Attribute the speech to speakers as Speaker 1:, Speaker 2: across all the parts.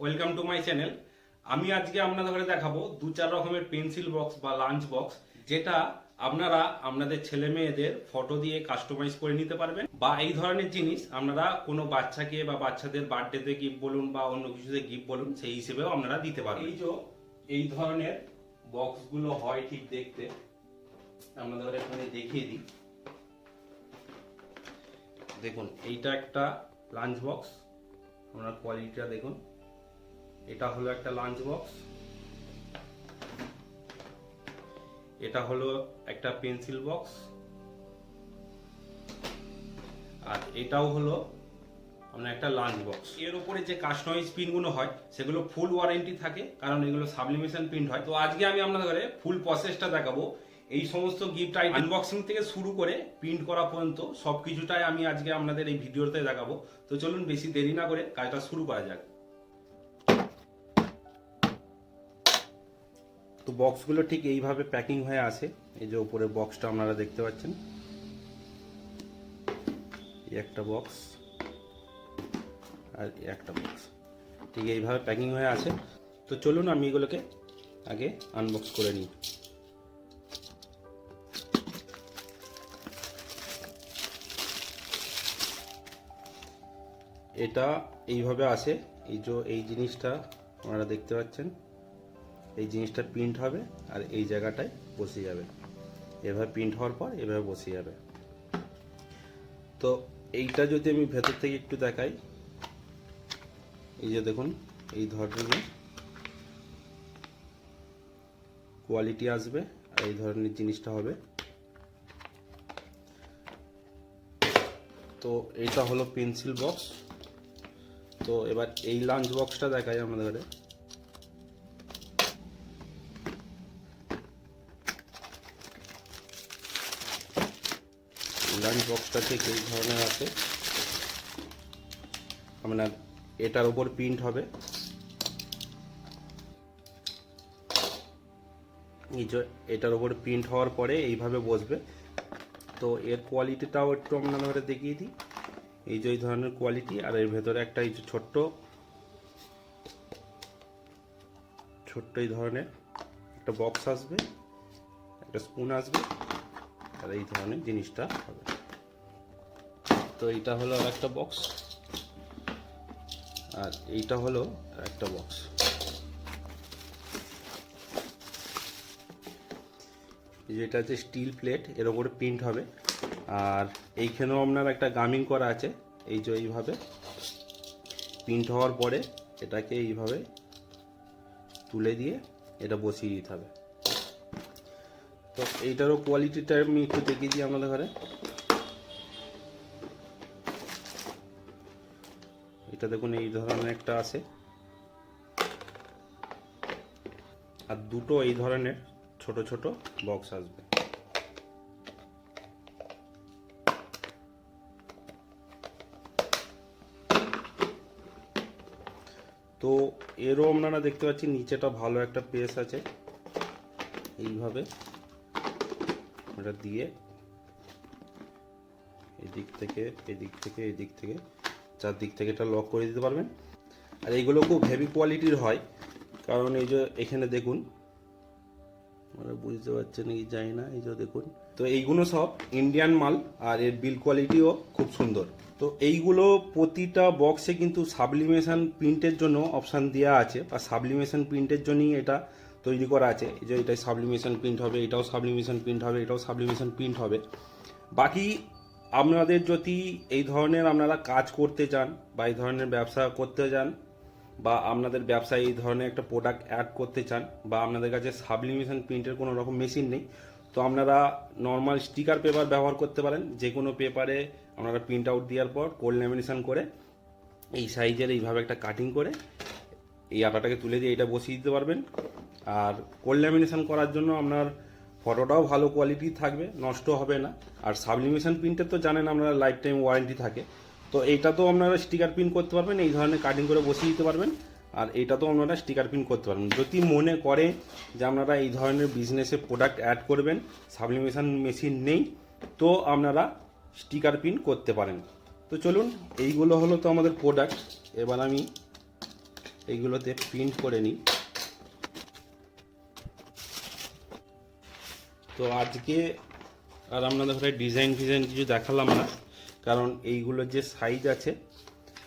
Speaker 1: Welcome to my channel আমি আজকে আপনাদের ঘরে দেখাবো দু চার রকমের পেন্সিল বক্স বা লাঞ্চ বক্স যেটা আপনারা আপনাদের ছেলে মেয়েদের ফটো দিয়ে কাস্টমাইজ করে নিতে পারবেন। বা এই ধরনের জিনিস আপনারা কোনো বাচ্চাকে বা বাচ্চাদের বার্থডেতে গিফট বলুন বা অন্য কিছুতে গিফট বলুন, সেই হিসেবেও আপনারা দিতে পারবেন। এই যে, এই ধরনের বক্সগুলো হয় ঠিক দেখতে, আপনাদের এখানে দেখিয়ে দিই। দেখুন, এইটা একটা লাঞ্চ বক্স আপনার কোয়ালিটিটা দেখুন। এটা হলো একটা লাঞ্চ বক্স এটা হলো একটা পেন্সিল বক্স আর এটাও হলো আপনার একটা লাঞ্চ বক্স এর উপরে যে কাস্টমাইজ পিনগুলো হয়, সেগুলো ফুল ওয়ারেন্টি থাকে, কারণ এগুলো সাবলিমেশন প্রিন্ট হয়। তো আজকে আমি আপনাদের ঘরে ফুল প্রসেসটা দেখাবো। এই সমস্ত গিফট আনবক্সিং থেকে শুরু করে প্রিন্ট করা পর্যন্ত সব কিছুটাই আমি আজকে আপনাদের এই ভিডিওতে দেখাবো। তো চলুন বেশি দেরি না করে কাজটা শুরু করা যাক। তো বক্সগুলো ঠিক এইভাবে প্যাকিং হয়ে আসে এই যে উপরে বক্সটা আপনারা দেখতে পাচ্ছেন। একটা বক্স আর একটা বক্স ঠিক এইভাবে প্যাকিং হয়ে আছে। তো চলুন আমি এগুলোকে আগে আনবক্স করে নিই। এটা এইভাবে আসে এই যে এই জিনিসটা আপনারা দেখতে পাচ্ছেন। এই জিনিসটা প্রিন্ট হবে আর এই জায়গাটায় বসে যাবে। এভাবে প্রিন্ট হওয়ার পর এভাবে বসে যাবে। তো এইটা যদি আমি ভেতর থেকে একটু দেখাই, এই যে দেখুন, এই ধরনের কোয়ালিটি আসবে আর এই ধরনের জিনিসটা হবে। তো এটা হলো পেন্সিল বক্স তো এবার এই লাঞ্চ বক্সটা দেখাই আমাদের। বক্সটা ঠিক এই ধরনের আছে। আপনার এটার উপর প্রিন্ট হবে। এটার উপর প্রিন্ট হওয়ার পরে এইভাবে বসবে। তো এর কোয়ালিটিটাও একটু আপনাদের দেখিয়ে দিই। এই যে এই ধরনের কোয়ালিটি আর এর ভেতরে একটা এই যে ছোট্ট ছোট্ট এই ধরনের একটা বক্স আসবে, একটা স্পুন আসবে, আর এই ধরনের জিনিসটা হবে। তো এটা হলো আর একটা বক্স আর এইটা হলো আর একটা বক্স যেটা হচ্ছে স্টিল প্লেট এর ওপরে প্রিন্ট হবে। আর এইখানেও আপনার একটা গামিং করা আছে, এই যে এইভাবে। প্রিন্ট হওয়ার পরে এটাকে এইভাবে তুলে দিয়ে এটা বসিয়ে দিতে হবে। তো এইটারও কোয়ালিটিটা আমি একটু দেখিয়ে দিই আমাদের ঘরে। এটা দেখুন, এই ধরনের একটা আছে। আর দুটো এই ধরনের ছোট ছোট বক্স আসবে। তো এরও আপনারা দেখতে পাচ্ছি, নিচেটা ভালো একটা পেস আছে। এইভাবে এটা দিয়ে এদিক থেকে এদিক থেকে এদিক থেকে চারদিক থেকে এটা লক করে দিতে পারবেন। আর এইগুলো খুব হেভি কোয়ালিটির হয়। কারণ এই যে এখানে দেখুন বুঝতে পারছেন কি জানি না, এই যে দেখুন। তো এইগুলো সব ইন্ডিয়ান মাল, আর এর বিল কোয়ালিটিও খুব সুন্দর। তো এইগুলো প্রতিটা বক্সে কিন্তু সাবলিমেশন প্রিন্টের জন্য অপশান দেওয়া আছে, বা সাবলিমেশন প্রিন্টের জন্যই এটা তৈরি করা আছে। যে এটাই সাবলিমেশন প্রিন্ট হবে, এটাও সাবলিমেশন প্রিন্ট হবে, এটাও সাবলিমেশন প্রিন্ট হবে। বাকি আপনাদের যদি এই ধরনের আপনারা কাজ করতে চান বা এই ধরনের ব্যবসা করতে চান বা আপনাদের ব্যবসায় এই ধরনের একটা প্রোডাক্ট অ্যাড করতে চান বা আপনাদের কাছে সাবলিমেশন প্রিন্টের কোনো রকম মেশিন নেই, তো আপনারা নর্মাল স্টিকার পেপার ব্যবহার করতে পারেন। যে কোনো পেপারে আপনারা প্রিন্ট আউট দেওয়ার পর কোল্ড ল্যামিনেশন করে এই সাইজের এইভাবে একটা কাটিং করে এই আটাটাকে তুলে দিয়ে এটা বসিয়ে দিতে পারবেন। আর কোল্ড ল্যামিনেশন করার জন্য আপনার ফটোটাও ভালো কোয়ালিটি থাকবে নষ্ট হবে না। আর সাবলিমেশন প্রিন্টের তো জানেন আপনারা লাইফ টাইম ওয়ারেন্টি থাকে। তো এইটা তো আপনারা স্টিকার প্রিন্ট করতে পারবেন, এই ধরনের কাটিং করে বসিয়ে দিতে পারবেন। আর এটা তো আপনারা স্টিকার প্রিন্ট করতে পারবেন। যদি মনে করে যে আপনারা এই ধরনের বিজনেসে প্রোডাক্ট অ্যাড করবেন সাবলিমেশন মেশিন নেই, তো আপনারা স্টিকার প্রিন্ট করতে পারেন। তো চলুন, এইগুলো হলো তো আমাদের প্রোডাক্ট এবার আমি এইগুলোতে প্রিন্ট করে নিই। তো আজকে আর আপনাদের ঘরে ডিজাইন ফিজাইন কিছু দেখালাম না, কারণ এইগুলোর যে সাইজ আছে,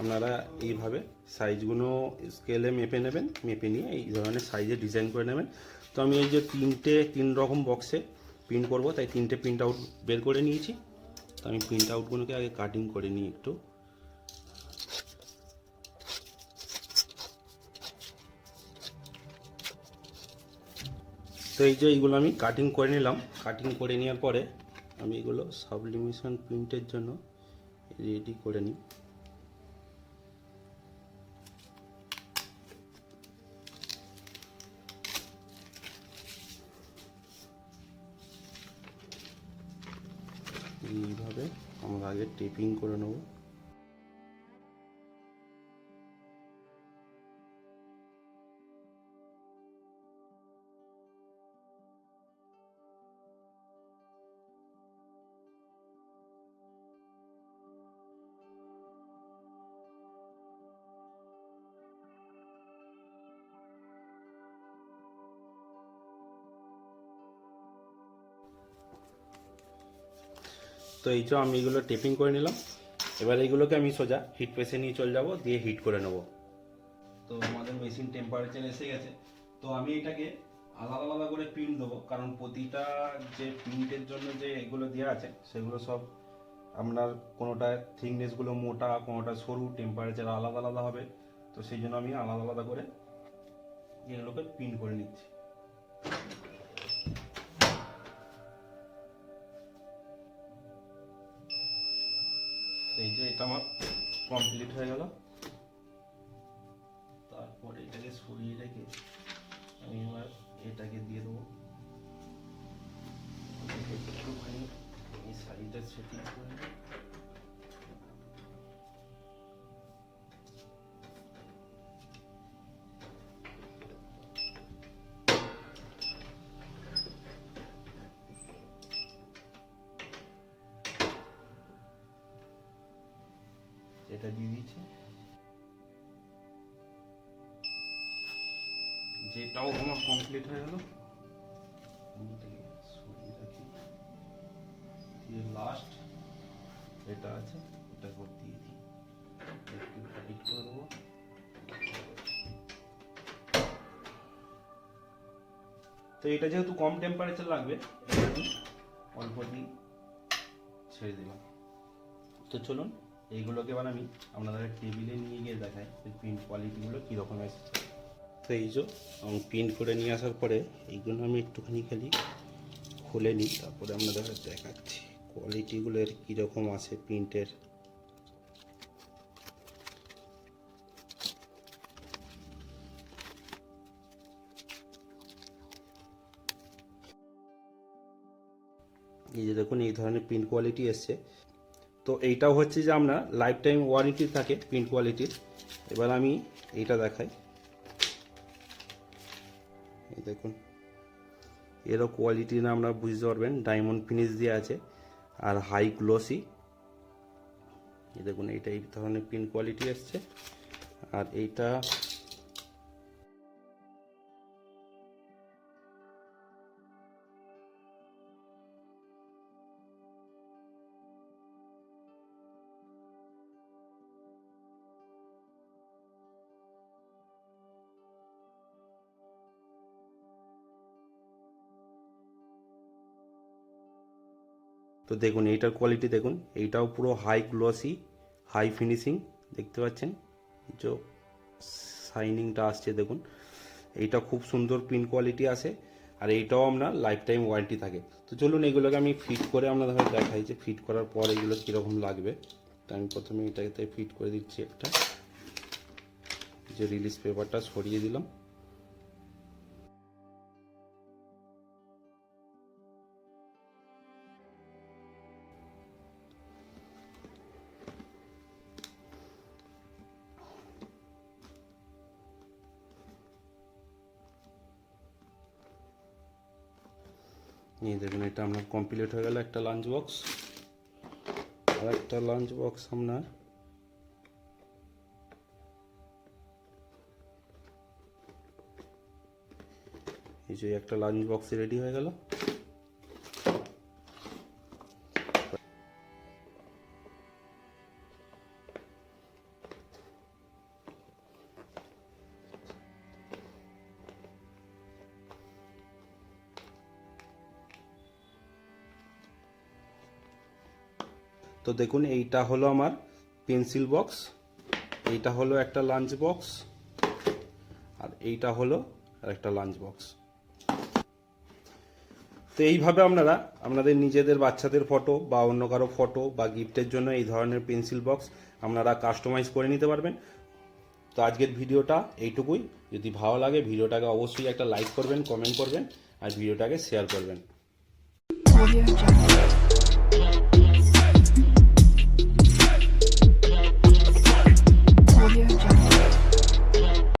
Speaker 1: আপনারা এইভাবে সাইজগুলো স্কেলে মেপে নেবেন, মেপে নিয়ে এই ধরনের সাইজে ডিজাইন করে নেবেন। তো আমি এই যে তিনটে, তিন রকম বক্সে প্রিন্ট করব, তাই তিনটে প্রিন্ট আউট বের করে নিয়েছি। তো আমি প্রিন্ট আউটগুলোকে আগে কাটিং করে নিই একটু। তো এই যে এইগুলো আমি কাটিং করে নিলাম। কাটিং করে নেওয়ার পরে আমি এগুলো সাবলিমেশন প্রিন্টের জন্য রেডি করে নিই। এইভাবে আমরা আগে টেপিং করে নেব। তো এই যে আমি এগুলো টেপিং করে নিলাম। এবার এইগুলোকে আমি সোজা হিট প্রেসে নিয়ে চলে যাব, দিয়ে হিট করে নেব। তো আমাদের মেশিন টেম্পারেচার এসে গেছে। তো আমি এটাকে আলাদা আলাদা করে প্রিন্ট দেবো, কারণ প্রতিটা যে প্রিন্টের জন্য যে এগুলো দেওয়া আছে, সেগুলো সব আপনার কোনোটা থিকনেসগুলো মোটা, কোনোটা সরু টেম্পারেচার আলাদা আলাদা হবে। তো সেই জন্য আমি আলাদা আলাদা করে এগুলোকে প্রিন্ট করে নিচ্ছি। এই যে এটা আমার কমপ্লিট হয়ে গেল। তারপর এটাকে সরিয়ে রেখে আমি এবার এটাকে দিয়ে দেবো। একটুখানি যেটাও আমার কমপ্লিট হয়ে গেল। দিয়ে লাস্ট এটা আছে এটা করে দিয়ে দিই। একটু টাইট করে দেবো। তো এটা যেহেতু কম টেম্পারেচার লাগবে আমি অল্প দিন ছেড়ে দিলাম তো চলুন, এইগুলোকে এবার আমি আপনাদের টেবিলে নিয়ে গিয়ে দেখাই প্রিন্ট কোয়ালিটিগুলো কীরকম এসেছে। তো এই যে, আমি প্রিন্ট করে নিয়ে আসার পরে এইগুলো আমি একটুখানি খালি খুলে নিই, তারপরে আপনাদের দেখাচ্ছি কোয়ালিটিগুলোর কীরকম আছে প্রিন্টের এই যে দেখুন, এই ধরনের প্রিন্ট কোয়ালিটি এসছে। তো এইটাও হচ্ছে যে আমরা লাইফ টাইম ওয়ারেন্টি থাকে প্রিন্ট কোয়ালিটির এবার আমি এইটা দেখাই। এই দেখুন। এরও কোয়ালিটি না আমরা বুঝতে পারবেন। ডায়মন্ড ফিনিশ দিয়ে আছে আর হাই গ্লোসি এই দেখুন, এইটা এই ধরনের পিন কোয়ালিটি এসছে। আর এইটা তো দেখুন, এইটার কোয়ালিটি দেখুন। এইটাও পুরো হাই গ্লসি হাই ফিনিশিং দেখতে পাচ্ছেন? যে শাইনিংটা আসছে, দেখুন। এইটা খুব সুন্দর প্রিন্ট কোয়ালিটি আসে, আর এইটাও আপনার লাইফ টাইম ওয়ারেন্টি থাকে। তো চলুন, এগুলোকে আমি ফিট করে আপনাদের দেখাই যে ফিট করার পর এগুলো কীরকম লাগবে। তো আমি প্রথমে এটাকে ফিট করে দিচ্ছি একটা। যে রিলিজ পেপারটা সরিয়ে দিলাম। নিয়ে দেখুন, এটা আপনার কমপ্লিট হয়ে গেল একটা লাঞ্চ বক্স আর একটা লাঞ্চ বক্স আপনার। এই যে একটা লাঞ্চ বক্স রেডি হয়ে গেল। তো দেখুন, এইটা হলো আমার পেন্সিল বক্স এইটা হলো একটা লাঞ্চ বক্স আর এইটা হলো আর একটা লাঞ্চ বক্স তো এইভাবে আপনারা আপনাদের নিজেদের বাচ্চাদের ফটো বা অন্য কারও ফটো বা গিফটের জন্য এই ধরনের পেন্সিল বক্স আপনারা কাস্টমাইজ করে নিতে পারবেন। তো আজকের ভিডিওটা এইটুকুই। যদি ভালো লাগে ভিডিওটাকে অবশ্যই একটা লাইক করবেন কমেন্ট করবেন, আর ভিডিওটাকে শেয়ার করবেন.